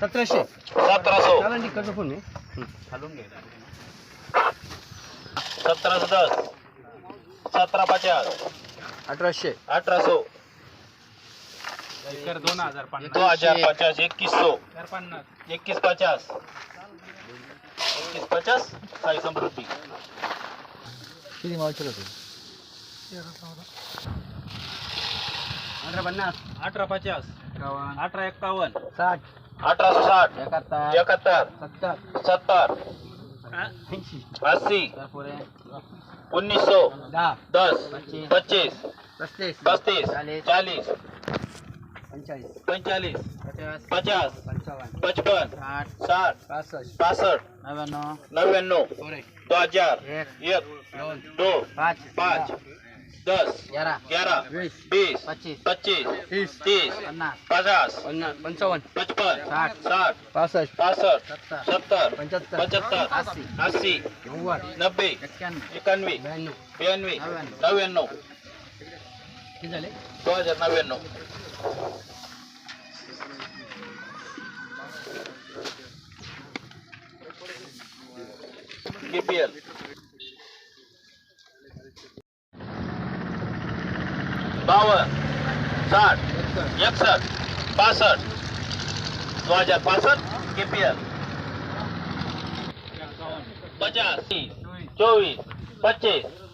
सतराशे. सतराशो. चालेल करतो फोन मी सतराशे दस. सतरा पचास. अठराशे. अठराशो. दोन हजार दो हजार पचास इक्कीस सौ पन्नास. इक्कीस पचास. इक्कीस पचास साई समृद्धी. किती मावचे होते अठरा पन्नास. अठरा पचास. अठरा एक्कावन्न साठ. अठराशे साठ एकाहत्तर सत्तर. अस्सी उन्नीस सौ दस पच्चीस. पच्चीस पस्तीस. चालीस पंचालीस पचास. पचपन साठ. साठ पासष्ट. पासष्ट नव्याण्णव. नव्याण्णव दो हजार एक दो पाच पाच दस ग्यारह बीस पच्चीस पच्चीस तीस तीस पचास पंचावन्न पचपन साठ साठ पासष्ट पासष्ट सत्तर पंच्याहत्तर अस्सी नब्बे ब्याण्णव ब्याण्णवे नव्याण्णव. दो हजार नव्याण्णव. केपीएल. बावन्न साठ एकसष्ट पासष्ट दो हजार पासष्ट केपीएल पचास तीस चौबीस पच्चीस